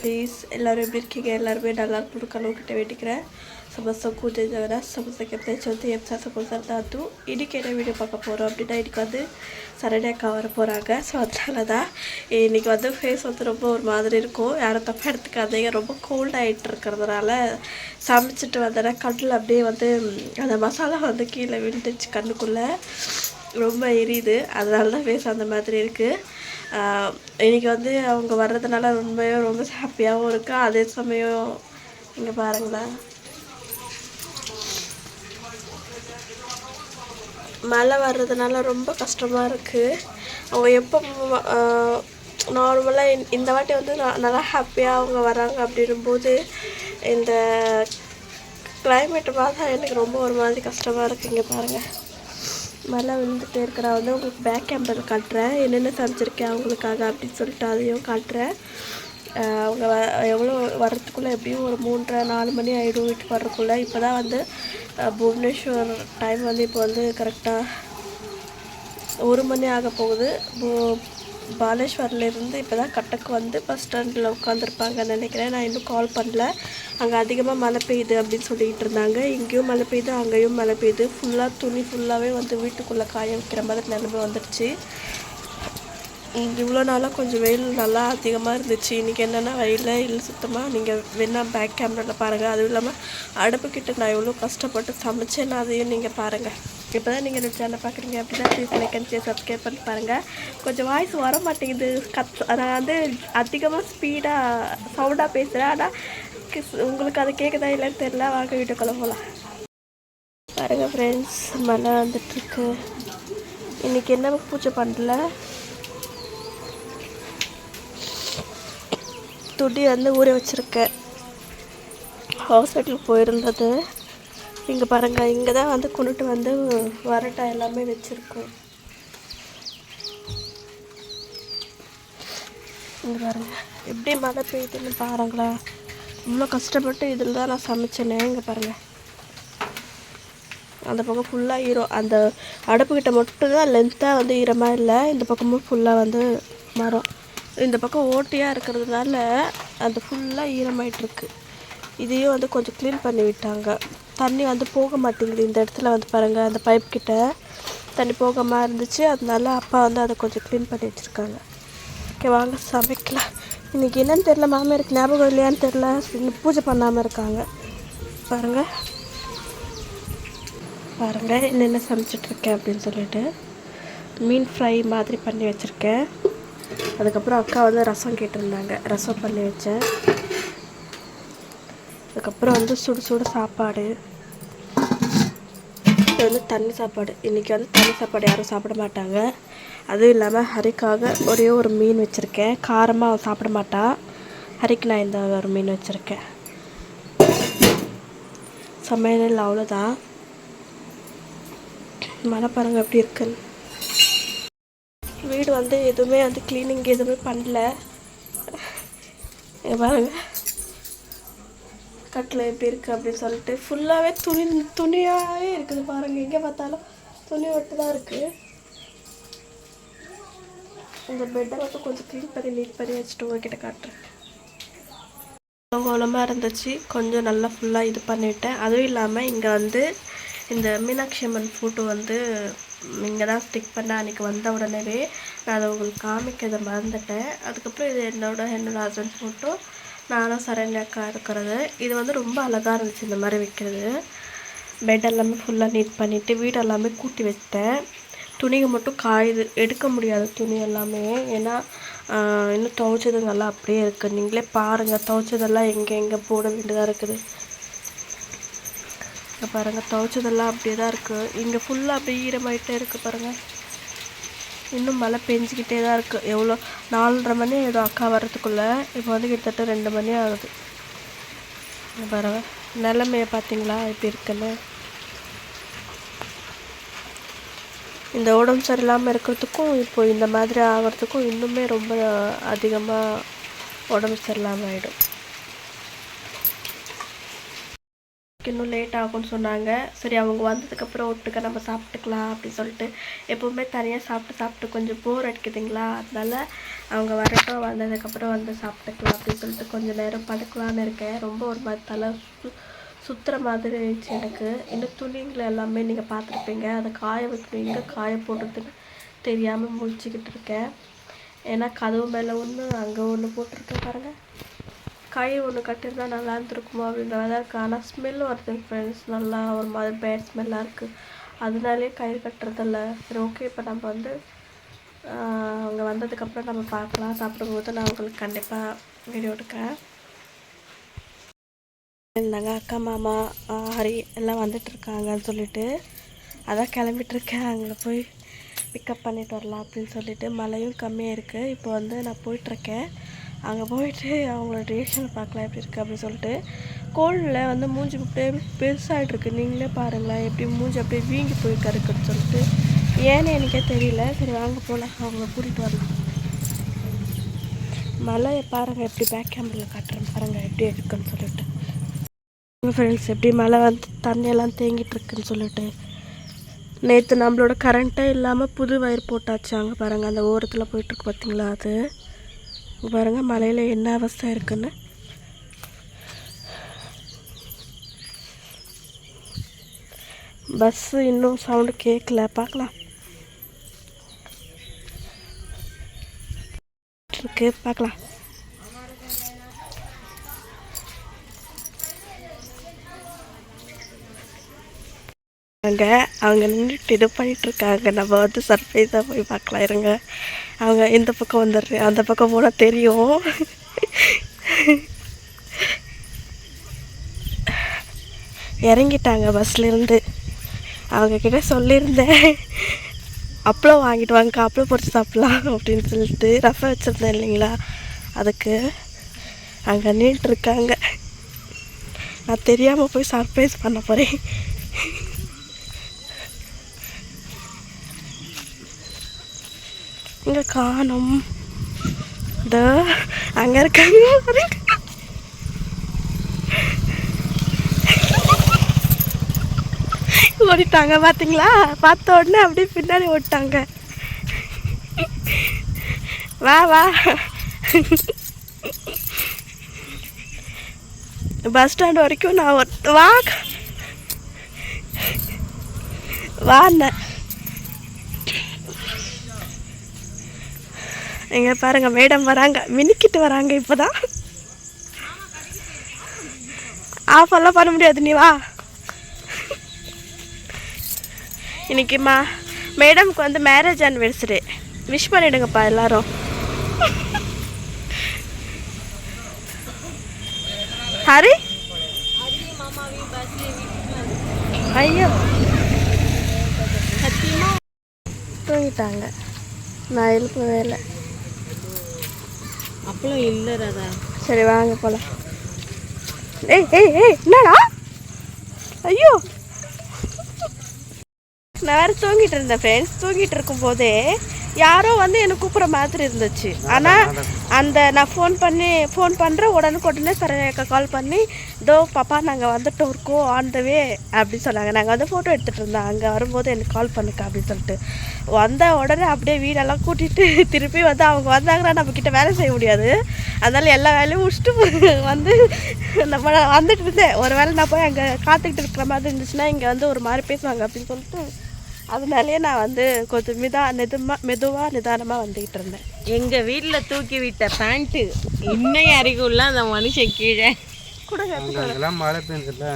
Please எல்லோரும் எப்படி இருக்கீங்க? எல்லாருமே நல்லா இருக்கணும். உங்ககிட்ட வேண்டிக்கிறேன். சமஸ்தம் கூஜவர சமஸ்தத்தை சொந்த எம்சா சமோசர் தாத்து இன்றைக்கி என்ன வீடியோ பார்க்க போகிறோம் அப்படின்னா இன்றைக்கி வந்து சரணியாக்கா வர போகிறாங்க ஸோ அதனால தான் இன்றைக்கி வந்து ஃபேஸ் வந்து ரொம்ப ஒரு மாதிரி இருக்கும். யாரும் தப்பாக எடுத்துக்காதீங்க. ரொம்ப கோல்ட் இருக்கிறதுனால சமைச்சிட்டு வந்தேன் கண்ணில் அப்படியே வந்து அந்த மசாலா வந்து கீழே விழுந்துச்சு கண்ணுக்குள்ளே. ரொம்ப எரியுது. அதனால தான் ஃபேஸ் அந்த மாதிரி இருக்குது இன்றைக்கி வந்து அவங்க வர்றதுனால ரொம்பவே ரொம்ப ஹாப்பியாகவும் இருக்குது அதே சமயம் இங்கே பாருங்களேன். மழை வர்றதுனால ரொம்ப கஷ்டமாக இருக்குது அவங்க எப்போ நார்மலாக இந்த வாட்டி வந்து நல்லா ஹாப்பியாக அவங்க வராங்க அப்படின்னும்போது இந்த கிளைமேட்டை பார்த்தா எனக்கு ரொம்ப ஒரு மாதிரி கஷ்டமாக இருக்குது இங்கே பாருங்கள் மழை விழுந்துகிட்டே இருக்கிற வந்து உங்களுக்கு பேக் கேமரில் காட்டுறேன். என்னென்ன சமைச்சிருக்கேன் அவங்களுக்காக அப்படின்னு சொல்லிட்டு அதையும் காட்டுறேன். அவங்க எவ்வளோ வர்றதுக்குள்ளே எப்படியும் ஒரு மூன்றரை நாலு மணி ஆகிடும் வீட்டுக்கு வர்றதுக்குள்ளே. இப்போ தான் வந்து புவனேஸ்வர் டைம் வந்து இப்போ வந்து கரெக்டாக ஒரு மணி ஆக போகுது. பாலேஸ்வர்லேருந்து இப்போ தான் கட்டக்கு வந்து பஸ் ஸ்டாண்டில் உட்காந்துருப்பாங்கன்னு நினைக்கிறேன். நான் இன்னும் கால் பண்ணல. அங்கே அதிகமாக மழை பெய்யுது அப்படின்னு சொல்லிகிட்டு இருந்தாங்க. இங்கேயும் மழை பெய்யுது அங்கேயும் மழை பெய்யுது. ஃபுல்லாக துணி ஃபுல்லாகவே வந்து வீட்டுக்குள்ளே காய வைக்கிற மாதிரி நிலைமை வந்துடுச்சு. இவ்வளோ நாளாக கொஞ்சம் வெயில் நல்லா அதிகமாக இருந்துச்சு. இன்றைக்கி என்னென்னா வெயிலே இல்லை சுத்தமாக நீங்கள் வேணால் பேக் கேமராவில் பாருங்கள் அதுவும் இல்லாமல் அடுப்புக்கிட்ட நான் எவ்வளோ கஷ்டப்பட்டு சமைச்சேன்னா அதையும் நீங்கள் பாருங்கள் இப்போ தான் நீங்கள் இந்த சேனலை பார்க்குறீங்க அப்படின்னா please like and share subscribe பண்ணி பாருங்கள் கொஞ்சம் வாய்ஸ் வர மாட்டேங்குது கத் நான் வந்து அதிகமாக ஸ்பீடாக சவுண்டாக பேசுகிறேன் ஆனால் உங்களுக்கு அது கேட்குதா இல்லைன்னு தெரில வாங்க வீட்டுக்குள்ளே போகலாம் பாருங்கள் ஃப்ரெண்ட்ஸ் மழை வந்துட்டுருக்கு. இன்றைக்கி என்ன பூஜை பண்ணல? துடி வந்து ஊற வச்சுருக்கேன். ஹாஸ்பிட்டல் போயிருந்தது. இங்கே பாருங்கள் இங்கே தான் வந்து கொண்டுட்டு வந்து வரட்டா எல்லாமே வச்சுருக்கோம். இங்கே பாருங்கள் எப்படி மழை பெய்யுதுன்னு பாருங்களேன் இவ்வளோ கஷ்டப்பட்டு இதில் தான் நான் சமைச்சேனே இங்கே பாருங்கள் அந்த பக்கம் ஃபுல்லாக ஈரம் அந்த அடுப்புக்கிட்ட மட்டும்தான் லென்த்தாக வந்து ஈரமாக இல்லை இந்த பக்கமும் ஃபுல்லாக வந்து மரம். இந்த பக்கம் ஓட்டியாக இருக்கிறதுனால அது ஃபுல்லாக ஈரமாயிட்டுருக்கு. இதையும் வந்து கொஞ்சம் க்ளீன் பண்ணி விட்டாங்க. தண்ணி வந்து போக மாட்டேங்குது. இந்த இடத்துல வந்து பாருங்கள் அந்த பைப் கிட்ட தண்ணி போகாமல் இருந்துச்சு. அதனால அப்பா வந்து அதை கொஞ்சம் க்ளீன் பண்ணி வச்சுருக்காங்க. ஓகே வாங்க சமைக்கலாம். இன்றைக்கி என்னன்னு தெரில மாமியாருக்கு ஞாபகம் இல்லையான்னு தெரில இன்னும் பூஜை பண்ணாமல் இருக்காங்க. பாருங்கள் பாருங்கள் என்னென்ன சமைச்சிட்ருக்கேன் அப்படின்னு சொல்லிட்டு. மீன் ஃப்ரை மாதிரி பண்ணி வச்சுருக்கேன். அதுக்கப்புறம் அக்கா வந்து ரசம் கேட்டிருந்தாங்க. ரசம் பண்ணி வச்சேன். அதுக்கப்புறம் வந்து சுடு சுடு சாப்பாடு. இது வந்து தண்ணி சாப்பாடு. இன்றைக்கி வந்து தண்ணி சாப்பாடு யாரும் சாப்பிட மாட்டாங்க. அதுவும் இல்லாமல் ஹரிக்காக ஒரே ஒரு மீன் வச்சுருக்கேன். காரமாக அவன் சாப்பிட மாட்டான் ஹரிக்கு நான் இந்த ஒரு மீன் வச்சுருக்கேன். சமையல் அவ்வளோதான் மழை பாருங்கள் எப்படி இருக்குன்னு வீடு வந்து எதுவுமே வந்து க்ளீனிங் எதுவுமே பண்ணல. பாருங்கள் கட்டில் எப்படி இருக்குது அப்படின்னு சொல்லிட்டு ஃபுல்லாகவே துணி துணியாகவே இருக்குது பாருங்கள் எங்கே பார்த்தாலும் துணி ஒட்டு தான் இருக்குது இந்த பெட்டை மட்டும் கொஞ்சம் க்ளீன் பண்ணி நீட் பண்ணி வச்சுட்டு உங்ககிட்ட காட்டுறேன். கோலமாக இருந்துச்சு. கொஞ்சம் நல்லா ஃபுல்லாக இது பண்ணிவிட்டேன் அதுவும் இல்லாமல் இங்கே வந்து இந்த மீனாட்சி அம்மன் ஃபோட்டோ வந்து இங்கே தான் ஸ்டிக் பண்ண அன்றைக்கி வந்த உடனே நான் அதை உங்களுக்கு காமிக்கிறத மறந்துட்டேன். அதுக்கப்புறம் இது என்னோட என்னோடய ஹஸ்பண்ட் ஃபோட்டோ நானும் சரண்யாக்கா இருக்கிறது. இது வந்து ரொம்ப அழகாக இருந்துச்சு இந்த மாதிரி வைக்கிறது. பெட் எல்லாமே ஃபுல்லாக நீட் பண்ணிவிட்டு வீடு எல்லாமே கூட்டி வச்சிட்டேன். துணிங்க மட்டும் காயுது. எடுக்க முடியாது துணி எல்லாமே. ஏன்னா இன்னும் துவைச்சதுங்கெல்லாம் அப்படியே இருக்குது நீங்களே பாருங்கள் துவைச்சதெல்லாம் எங்கே எங்கே போட வேண்டியதாக இருக்குது. பாருங்கள் துவைச்சதெல்லாம் அப்படியே தான் இருக்குது இங்கே ஃபுல்லாக அப்படியே ஈரமாயிட்டே இருக்குது பாருங்கள் இன்னும் மழை பெஞ்சிக்கிட்டே தான் இருக்குது எவ்வளோ? நாலரை மணி ஏதோ அக்கா வர்றதுக்குள்ளே? இப்போ வந்து கிட்டத்தட்ட ரெண்டு மணி ஆகுது. பரவ நிலமையை பார்த்தீங்களா? எப்படி இருக்குன்னு. இந்த உடம்பு சரியில்லாமல் இருக்கிறதுக்கும் இப்போ இந்த மாதிரி ஆகிறதுக்கும் இன்னுமே ரொம்ப அதிகமாக உடம்பு சரியில்லாமல் ஆகிடும் இன்னும் லேட் ஆகும்னு சொன்னாங்க. சரி அவங்க வந்ததுக்கப்புறம் ஒட்டுக்க நம்ம சாப்பிட்டுக்கலாம் அப்படின்னு சொல்லிட்டு எப்போவுமே தனியாக சாப்பிட்டு சாப்பிட்டு கொஞ்சம் போர் அடிக்குதுங்களா? அதனால் அவங்க வரட்டும் வந்ததுக்கப்புறம் வந்து சாப்பிட்டுக்கலாம் அப்படின்னு சொல்லிட்டு கொஞ்சம் நேரம் படுக்கலான்னு இருக்கேன். ரொம்ப ஒரு மாதிரி தலை சு சுற்றுற மாதிரி இருந்துச்சு எனக்கு. இன்னும் துணிங்களை எல்லாமே நீங்கள் பார்த்துருப்பீங்க. அதை காய வைக்கணும் எங்கே காய போடுறதுன்னு தெரியாமல் முழிச்சிக்கிட்டு இருக்கேன். ஏன்னா கதவு மேலே ஒன்று அங்கே ஒன்று போட்டிருக்கேன் பாருங்கள் கை ஒன்று கட்டியிருந்தா நல்லா இருந்திருக்குமோ அப்படின்ற மாதிரி தான் இருக்குது ஆனால் ஸ்மெல் வருது ஃப்ரெண்ட்ஸ் நல்லா ஒரு மாதிரி பேட் ஸ்மெல்லாக இருக்குது அதனாலே கயிறு கட்டுறதில்ல. சரி ஓகே இப்போ நம்ம வந்து அங்கே அவங்க வந்ததுக்கப்புறம் நம்ம பார்க்கலாம். சாப்பிடும்போது நான் உங்களுக்கு கண்டிப்பாக வீடியோ எடுக்கிறேன். இருந்தாங்க அக்கா மாமா ஹரி எல்லாம் வந்துட்டுருக்காங்கன்னு சொல்லிட்டு. அதான் கிளம்பிட்டுருக்கேன். அங்கே போய் பிக்கப் பண்ணிட்டு வரலாம் அப்படின்னு சொல்லிட்டு. மழையும் கம்மியாக இருக்குது இப்போ வந்து நான் போயிட்டுருக்கேன். அங்கே போயிட்டு அவங்களோட ரியாக்ஷன் பார்க்கலாம் எப்படி இருக்குது அப்படின்னு சொல்லிட்டு கோல்டில் வந்து மூஞ்சி அப்படியே பெருசாகிட்டு இருக்கு நீங்களே பாருங்களேன் எப்படி மூஞ்சி அப்படியே வீங்கி போய் கருக்குன்னு சொல்லிட்டு. ஏன்னு எனக்கே தெரியல. சரி வாங்க போகலாம் அவங்கள கூட்டிகிட்டு வரலாம். மழையை பாருங்கள் எப்படி பேக் கேமரில் காட்டுறேன் பாருங்கள் எப்படி இருக்குன்னு சொல்லிட்டு. ஃப்ரெண்ட்ஸ் எப்படி மழை வந்து தண்ணியெல்லாம் தேங்கிட்டு இருக்குன்னு சொல்லிட்டு. நேற்று நம்மளோட கரண்ட்டே இல்லாமல் புது வயர் போட்டாச்சு அங்கே பாருங்கள் அந்த ஓரத்தில் போயிட்டுருக்கு பார்த்தீங்களா அது? இங்க பாருங்கள் மலையில் என்ன அவஸ்தை இருக்குன்னு. பஸ்ஸு இன்னும் சவுண்டு கேட்கல பார்க்கலாம். இருக்கு பார்க்கலாம். அங்கே அவங்க நின்றுட்டு இது பண்ணிகிட்ருக்காங்க நம்ம வந்து சர்ப்ரைஸாக போய் பார்க்கலாம் இருங்க. அவங்க இந்த பக்கம் வந்துடுறேன். அந்த பக்கம் போனால் தெரியும். இறங்கிட்டாங்க பஸ்லேருந்து அவங்கக்கிட்ட சொல்லியிருந்தேன். அப்பளம் வாங்கிட்டு வாங்க அப்பளம் பொறிச்சு சாப்பிட்லாம் அப்படின்னு சொல்லிட்டு ரஃபை வச்சுருந்தேன் இல்லைங்களா? அதுக்கு அங்கே நின்றுட்டு இருக்காங்க. நான் தெரியாமல் போய் சர்ப்ரைஸ் பண்ண போகிறேன் இங்கே காணும். இந்த அங்கே இருக்காங்க. ஓடிட்டாங்க பார்த்தீங்களா பார்த்த உடனே அப்படியே பின்னாடி ஓடிட்டாங்க. வா வா. பஸ் ஸ்டாண்ட் வரைக்கும் நான் ஒரு- வா வாண்ணேன் எங்கே பாருங்கள் மேடம் வராங்க. மினிக்கிட்டு வராங்க இப்போ தான் ஆஃபெல்லாம் பண்ண முடியாது நீ வா. இன்னைக்குமா மேடம்க்கு வந்து மேரேஜ் ஆனிவர்சரி விஷ் பண்ணிவிடுங்கப்பா எல்லாரும். ஹரி? ஐயோ. தூங்கிட்டாங்க. நான் எழுப்பவே இல்லை அப்பளம் இல்லை ராதா சரி வாங்க போலாம். ஏய் ஏய் ஏய் என்னடா? ஐயோ. நான் வேற தூங்கிட்டு இருந்தேன் ஃப்ரெண்ட்ஸ் தூங்கிட்டு இருக்கும் போதே யாரோ வந்து என்னை கூப்பிட்ற மாதிரி இருந்துச்சு. ஆனால் அந்த நான் ஃபோன் பண்ணி ஃபோன் பண்ணுறேன் உடனுக்குடனே சரணியாக்கா கால் பண்ணி இதோ பாப்பா நாங்கள் வந்துட்டோம் இருக்கோம் ஆன் த வே அப்படின்னு சொன்னாங்க. நாங்கள் வந்து ஃபோட்டோ எடுத்துகிட்டு இருந்தோம். அங்கே வரும்போது எனக்கு கால் பண்ணுக்கா அப்படின்னு சொல்லிட்டு. வந்த உடனே அப்படியே வீடெல்லாம் கூட்டிகிட்டு திருப்பி வந்து அவங்க வந்தாங்கன்னா நம்மக்கிட்ட வேலை செய்ய முடியாது. அதனால் எல்லா வேலையும் முடிச்சுட்டு வந்து நம்ம வந்துட்டு இருந்தேன். ஒரு வேளை நான் போய் அங்கே காத்துக்கிட்டு இருக்கிற மாதிரி இருந்துச்சுன்னா இங்கே வந்து ஒரு மாதிரி பேசுவாங்க அப்படின்னு சொல்லிட்டு அதனாலேயே நான் வந்து கொஞ்சம் மிதா மெதுமா மெதுவாக நிதானமாக வந்துக்கிட்டு இருந்தேன். எங்க வீட்ல தூக்கி விட்ட பேண்ட் இன்னும் இறக்குள்ள அந்த மனுஷன் கீழே. கொடுங்க அங்கெல்லாம் மழை பெஞ்சல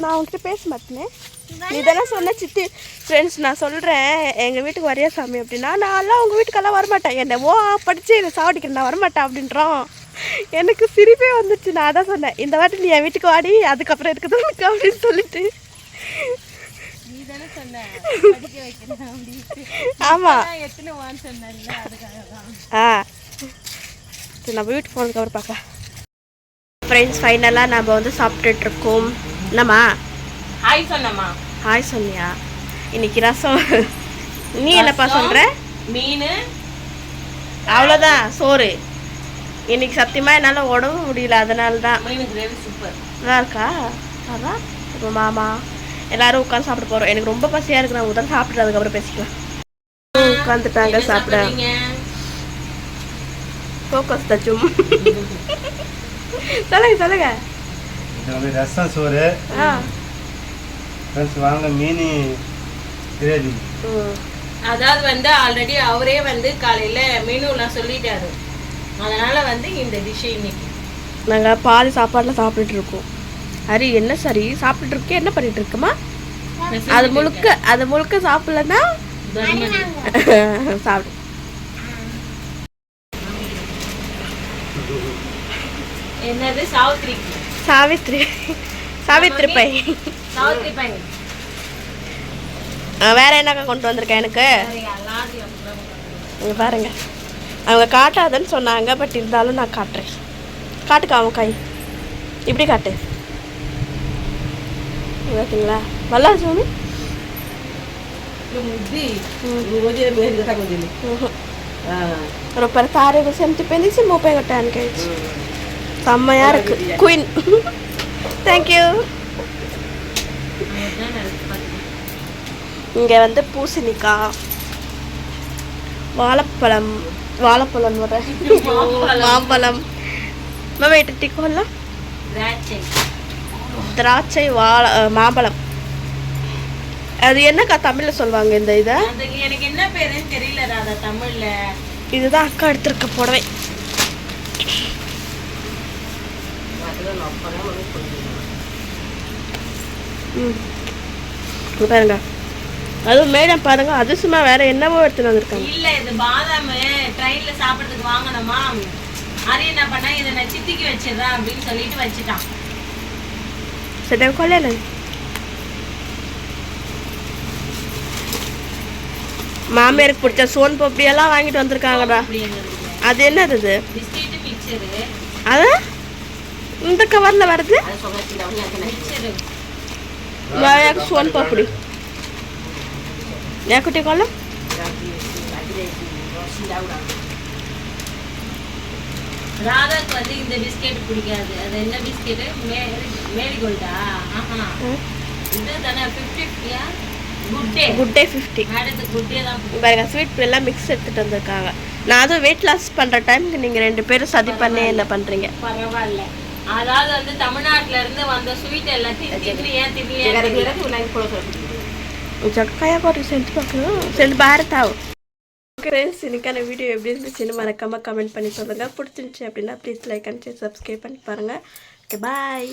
நான் உன்கிட்ட பேச மாட்டேனே. தானே சொன்ன சித்தி. ஃப்ரெண்ட்ஸ் நான் சொல்கிறேன் எங்கள் வீட்டுக்கு வரையா சாமி அப்படின்னா நான்லாம் உங்கள் வீட்டுக்கெல்லாம் வரமாட்டேன். என்னை ஓ படித்து என்னை சாவடிக்கிறேன் நான் வரமாட்டேன் அப்படின்றான் எனக்கு சிரிப்பே வந்துச்சு. நான் அதான் சொன்னேன் இந்த வாட்டி நீ என் வீட்டுக்கு வாடி அதுக்கப்புறம் இருக்குது உனக்கு அப்படின்னு சொல்லிட்டு. தான் ஆ. சரி நம்ம வீட்டுக்கு போனதுக்கப்புறம் பார்க்கலாம் ஃப்ரெண்ட்ஸ் ஃபைனலாக நம்ம வந்து சாப்பிட்டுட்டு இருக்கோம். என்னம்மா? ஹாய் சொன்னம்மா. ஹாய் சொன்னியா இன்னைக்கு ரசம். நீ என்னப்பா சொல்கிற மீன் அவ்வளோதான் சோறு. இன்னைக்கு சத்தியமாக என்னால் உடம்பு முடியல அதனால தான் மீன் நல்லா இருக்கா? அதான் இப்போ மாமா எல்லாரும் உட்காந்து சாப்பிட போகிறோம் எனக்கு ரொம்ப பசியாக இருக்கு. நான் உடனே சாப்பிட்டு அதுக்கப்புறம் பேசிக்கலாம். உட்காந்துட்டாங்க சாப்பிட. ஃபோக்கஸ் தச்சும் சொல்லுங்க சொல்லுங்க. இது வந்து ரசம் சோறு. ஃப்ரெண்ட்ஸ் வாங்க மீனி கிரேவி அதாவது வந்து ஆல்ரெடி அவரே வந்து காலையில மெனுலாம் சொல்லிட்டாரு. அதனால வந்து இந்த டிஷ் இன்னைக்கு. நாங்கள் பாதி சாப்பாடில் சாப்பிட்டுட்டு இருக்கோம் ஹரி என்ன சரி? சாப்பிட்டுட்டு இருக்கே என்ன பண்ணிட்டு இருக்குமா அது முழுக்க அது முழுக்க சாப்பிடலன்னா? சாப்பிடு. என்னது? சாவித்ரி சாவித்ரி சாவித்ரி பை. சாவித்ரி ஆ, வேற என்னக்கா கொண்டு வந்திருக்கேன். எனக்கு பாருங்க. அவங்க காட்டாதுன்னு சொன்னாங்க பட் இருந்தாலும் நான் காட்டுறேன் காட்டுக்கா அவன் கை இப்படி காட்டு இங்க பார்த்தீங்களா நல்லா சுவாமி రూపాయలు తారే సెంతిపోయింది ముప్పై కొట్టానికి సెమ్మయ్య క్వీన్ థ్యాంక్ யூ இங்கே வந்து பூசணிக்காய் வாழைப்பழம் வாழைப்பழம் வர மாம்பழம். மாமா எட்டு கொல்லாம் திராட்சை. வாழை மாம்பழம். அது என்னக்கா தமிழில் சொல்லுவாங்க இந்த இதை? எனக்கு என்ன பேருன்னு தெரியல ராதா தமிழ்ல. இதுதான் அக்கா எடுத்திருக்க புடவை. ம். பாருங்க. அதுவும் மேடம் பாருங்க அதிசயமா வேற என்னவோ எடுத்துட்டு வந்திருக்காங்க. இல்ல இது பாதாம் ட்ரெயின்ல சாப்பிடுறதுக்கு வாங்கணுமா அது என்ன பண்ணா இதை நான் சித்திக்கு வச்சிடுறேன் அப்படின்னு சொல்லிட்டு வச்சுட்டான். சரி கொள்ளையில மாமியாருக்கு பிடிச்ச சோன் பப்படி எல்லாம் வாங்கிட்டு வந்திருக்காங்கடா. அது என்னது இது? அது? இந்த கவர்ல வருது? சோன் பப்படி ஏக்குட்டி கொல்லம் ராதாக்கு வந்து இந்த பிஸ்கெட் பிடிக்காது அது என்ன பிஸ்கெட் மேரிகோல்டா ஆஹா இது தானே fifty ஃபிஃப்டியா good day good day fifty. பாருங்க ஸ்வீட் எல்லாம் மிக்ஸ் எடுத்துட்டு வந்திருக்காங்க. நான் அதுவும் வெயிட் லாஸ் பண்ற டைம்க்கு நீங்க ரெண்டு பேரும் சதி பண்ணி என்ன பண்றீங்க? பரவாயில்ல. அதாவது வந்து தமிழ்நாட்டுல இருந்து வந்த ஸ்வீட் எல்லாத்தையும் தின்றியா தின்றியா ஜக்காயா ஒரு சென்ட் பார்க்கணும் சென்ட் பாரத்தாவும் ஃப்ரெண்ட்ஸ் இன்னைக்கான வீடியோ எப்படி இருந்துச்சுன்னு மறக்காம கமெண்ட் பண்ணி சொல்லுங்க பிடிச்சிருந்துச்சு அப்படின்னா ப்ளீஸ் லைக் அண்ட் சப்ஸ்கிரைப் பண்ணி பாருங்க ஓகே பாய்